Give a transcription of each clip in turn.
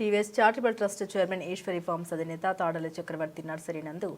TVS charitable trust chairman Eshwari farms అధినేత తాడల చక్రవర్తి nursery నందు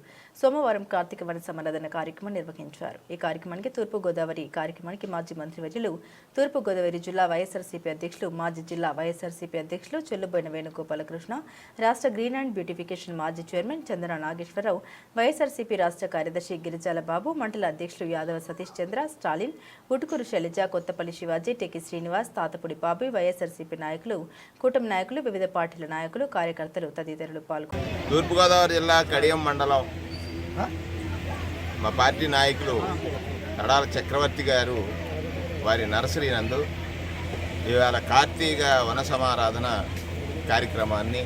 సోమవారం కార్తీక వన సమరదన కార్యక్రమం నిర్వహించారు. ఈ కార్యక్రమానికి తూర్పు గోదావరి కార్యక్రమానికి మాజీ మంత్రివర్యులు తూర్పు గోదావరి జిల్లా వైఎస్ఆర్సీపీ అధ్యక్షులు మాజీ జిల్లా వైఎస్ఆర్సీపీ అధ్యక్షులు చెల్లుబోయిన వేణుగోపాలకృష్ణ రాష్ట్ర గ్రీన్ అండ్ బ్యూటిఫికేషన్ మాజీ చైర్మన్ చంద్ర నాగేశ్వరరావు వైఎస్ఆర్సీపీ రాష్ట్ర కార్యదర్శి గిరిజాల బాబు మండల అధ్యక్షులు యాదవ సతీష్ చంద్ర స్టాలిన్ ఉటుకూరు శైలజ కొత్తపల్లి శివాజీ టెకి శ్రీనివాస్ తాతపుడి బాబు వైఎస్ఆర్సీపీ నాయకులు కూటమి నాయకులు వివిధ పార్టీ పార్టీల నాయకులు కార్యకర్తలు తదితరులు పాల్గొన్నారు. తూర్పుగోదావరి జిల్లా కడియం మండలం. మా పార్టీ నాయకులు కడాల చక్రవర్తి గారు వారి నర్సరీ నందు ఇవాళ కార్తీక వన సమారాధన కార్యక్రమాన్ని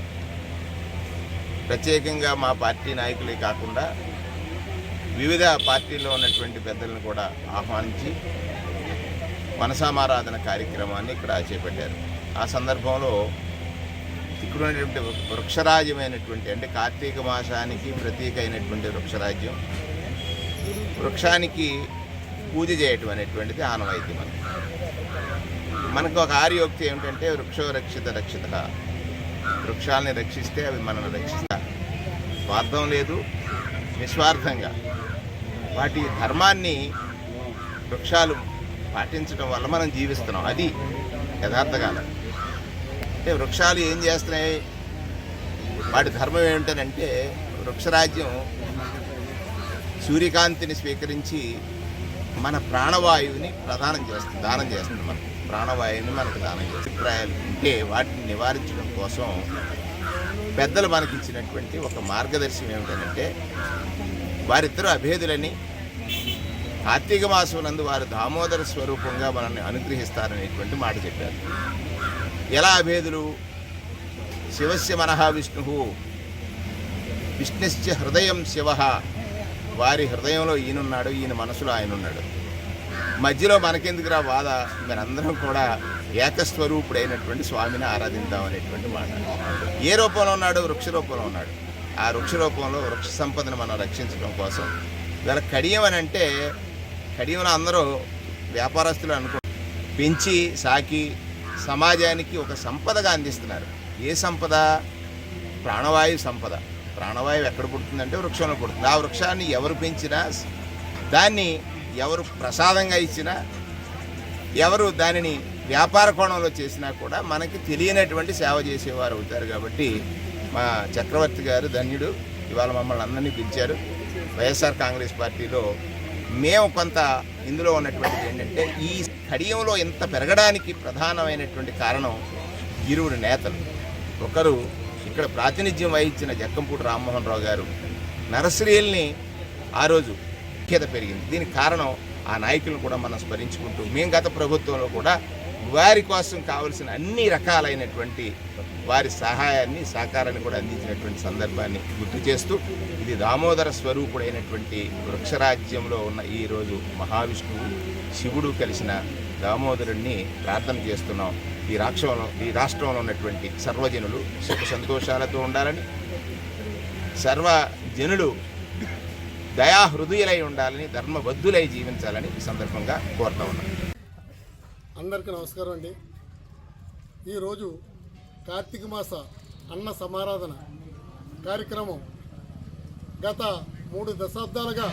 ప్రత్యేకంగా మా పార్టీ నాయకులే కాకుండా వివిధ పార్టీల్లో ఉన్నటువంటి పెద్దలను కూడా ఆహ్వానించి వనసమారాధన కార్యక్రమాన్ని ఇక్కడ చేపట్టారు. ఆ సందర్భంలో ఇక్కడ వృక్షరాజ్యమైనటువంటి అంటే కార్తీక మాసానికి ప్రతీక అయినటువంటి వృక్షరాజ్యం. వృక్షానికి పూజ చేయటం అనేటువంటిది ఆనవాయితీ మనకి. మనకు ఒక ఆర్యోక్తి ఏమిటంటే వృక్షో రక్షిత రక్షిత. వృక్షాలని రక్షిస్తే అవి మనల్ని రక్షిస్తారు స్వార్థం లేదు నిస్వార్థంగా. వాటి ధర్మాన్ని వృక్షాలు పాటించడం వల్ల మనం జీవిస్తున్నాం. అది యథార్థకాలం అంటే వృక్షాలు ఏం చేస్తున్నాయి? వాటి ధర్మం ఏమిటనంటే వృక్షరాజ్యం సూర్యకాంతిని స్వీకరించి మన ప్రాణవాయువుని ప్రదానం చేస్తుంది దానం చేస్తుంది మనకు. ప్రాణవాయువుని మనకు దానం చేస్తుంది. అభిప్రాయాలు ఉంటే వాటిని నివారించడం కోసం పెద్దలు మనకి ఇచ్చినటువంటి ఒక మార్గదర్శనం ఏమిటంటే వారిద్దరూ అభేదులని కార్తీక మాసం నందు వారు దామోదర స్వరూపంగా మనల్ని అనుగ్రహిస్తారనేటువంటి మాట చెప్పారు. ఎలా అభేదులు శివస్య మనః విష్ణు. విష్ణుశ్చ హృదయం శివ. వారి హృదయంలో ఈయనున్నాడు ఈయన మనసులో ఆయన ఉన్నాడు మధ్యలో మనకెందుకురా బాధ? మీరందరం కూడా ఏకస్వరూపుడైనటువంటి స్వామిని ఆరాధిద్దాం అనేటువంటి మాట. ఏ రూపంలో ఉన్నాడు? వృక్ష రూపంలో ఉన్నాడు. ఆ వృక్ష రూపంలో వృక్ష సంపదను మనం రక్షించడం కోసం. ఇవాళ కడియం అని అంటే కడియంలో అందరూ వ్యాపారస్తులు అనుకో పెంచి సాకి సమాజానికి ఒక సంపదగా అందిస్తున్నారు. ఏ సంపద? ప్రాణవాయు సంపద. ప్రాణవాయువు ఎక్కడ పుడుతుందంటే వృక్షంలో పుడుతుంది. ఆ వృక్షాన్ని ఎవరు పెంచినా దాన్ని ఎవరు ప్రసాదంగా ఇచ్చినా ఎవరు దానిని వ్యాపార కోణంలో చేసినా కూడా మనకి తెలియనటువంటి సేవ చేసేవారు అవుతారు కాబట్టి మా చక్రవర్తి గారు ధన్యుడు ఇవాళ మమ్మల్ని అందరినీ పిలిచారు. వైఎస్ఆర్ కాంగ్రెస్ పార్టీలో మేము కొంత ఇందులో ఉన్నటువంటిది ఏంటంటే ఈ కడియంలో ఇంత పెరగడానికి ప్రధానమైనటువంటి కారణం ఇరువురు నేతలు. ఒకరు ఇక్కడ ప్రాతినిధ్యం వహించిన జక్కంపూడి రామ్మోహన్ రావు గారు. నర్సరీల్ని ఆ రోజు ముఖ్యత పెరిగింది. దీనికి కారణం ఆ నాయకులను కూడా మనం స్మరించుకుంటూ మేము గత ప్రభుత్వంలో కూడా వారి కోసం కావలసిన అన్ని రకాలైనటువంటి వారి సహాయాన్ని సహకారాన్ని కూడా అందించినటువంటి సందర్భాన్ని గుర్తు చేస్తూ ఇది దామోదర స్వరూపుడైనటువంటి వృక్షరాజ్యంలో ఉన్న ఈరోజు మహావిష్ణువు శివుడు కలిసిన దామోదరుణ్ణి ప్రార్థన చేస్తున్నాం. ఈ రాష్ట్రంలో ఈ రాష్ట్రంలో ఉన్నటువంటి సర్వజనులు సుఖ సంతోషాలతో ఉండాలని సర్వజనులు దయాహృదయులై ఉండాలని ధర్మబద్ధులై జీవించాలని ఈ సందర్భంగా కోరుతా ఉన్నాను అందరికీ నమస్కారం అండి. ఈరోజు కార్తీక మాస అన్న సమారాధన కార్యక్రమం గత మూడు దశాబ్దాలుగా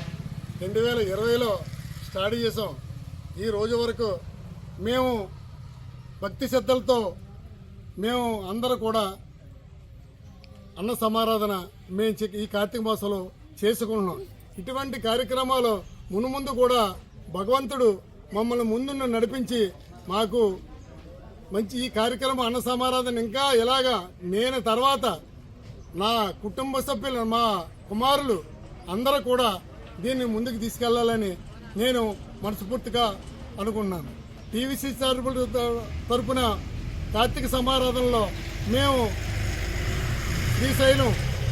రెండు వేల ఇరవైలో స్టార్ట్ చేసాం ఈ రోజు వరకు మేము భక్తి శ్రద్ధలతో మేము అందరూ కూడా అన్న సమారాధన మేము ఈ కార్తీక మాసంలో చేసుకుంటున్నాం. ఇటువంటి కార్యక్రమాలు మునుముందు కూడా భగవంతుడు మమ్మల్ని ముందున్న నడిపించి మాకు మంచి ఈ కార్యక్రమం అన్న సమారాధన ఇంకా ఇలాగా నేను తర్వాత నా కుటుంబ సభ్యులు మా కుమారులు అందరూ కూడా దీన్ని ముందుకు తీసుకెళ్ళాలని నేను మనస్ఫూర్తిగా అనుకున్నాను. టీవీసీ తరపున తరపున కార్తీక సమారాధనలో మేము శ్రీశైలం